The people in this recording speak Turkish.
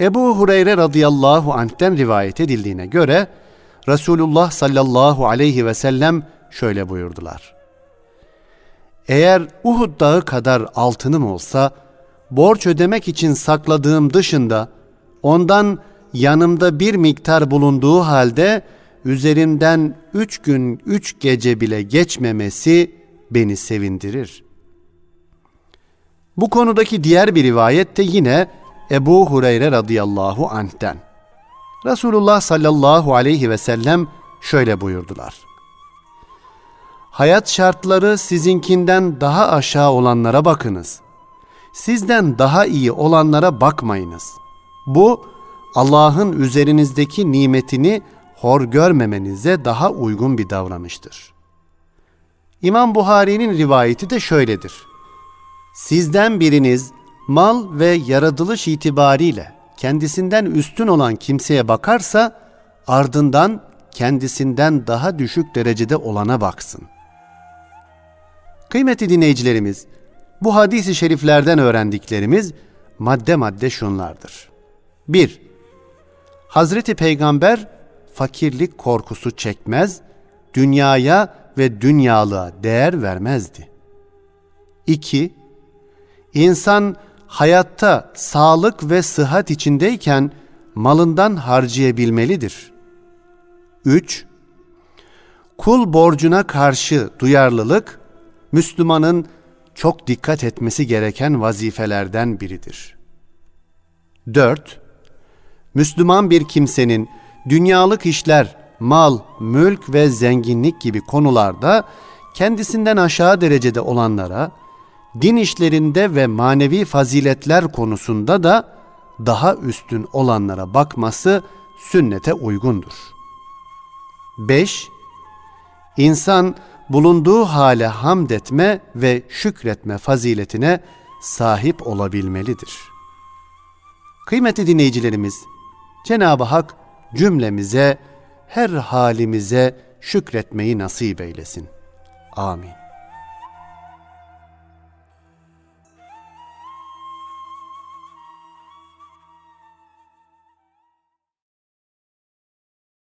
Ebu Hureyre radıyallahu anh'ten rivayet edildiğine göre Resulullah sallallahu aleyhi ve sellem şöyle buyurdular. Eğer Uhud dağı kadar altınım olsa, borç ödemek için sakladığım dışında, ondan yanımda bir miktar bulunduğu halde, üzerimden üç gün üç gece bile geçmemesi beni sevindirir. Bu konudaki diğer bir rivayet de yine Ebu Hureyre radıyallahu anh'ten. Resulullah sallallahu aleyhi ve sellem şöyle buyurdular. Hayat şartları sizinkinden daha aşağı olanlara bakınız. Sizden daha iyi olanlara bakmayınız. Bu Allah'ın üzerinizdeki nimetini hor görmemenize daha uygun bir davranıştır. İmam Buhari'nin rivayeti de şöyledir. Sizden biriniz mal ve yaratılış itibariyle kendisinden üstün olan kimseye bakarsa ardından kendisinden daha düşük derecede olana baksın. Kıymetli dinleyicilerimiz, bu hadisi şeriflerden öğrendiklerimiz madde madde şunlardır. 1. Hazreti Peygamber fakirlik korkusu çekmez, dünyaya ve dünyalığa değer vermezdi. 2. İnsan hayatta sağlık ve sıhhat içindeyken malından harcayabilmelidir. 3. Kul borcuna karşı duyarlılık Müslümanın çok dikkat etmesi gereken vazifelerden biridir. 4. Müslüman bir kimsenin dünyalık işler, mal, mülk ve zenginlik gibi konularda kendisinden aşağı derecede olanlara, din işlerinde ve manevi faziletler konusunda da daha üstün olanlara bakması sünnete uygundur. 5. İnsan bulunduğu hale hamd etme ve şükretme faziletine sahip olabilmelidir. Kıymetli dinleyicilerimiz, Cenab-ı Hak cümlemize, her halimize şükretmeyi nasip eylesin. Amin.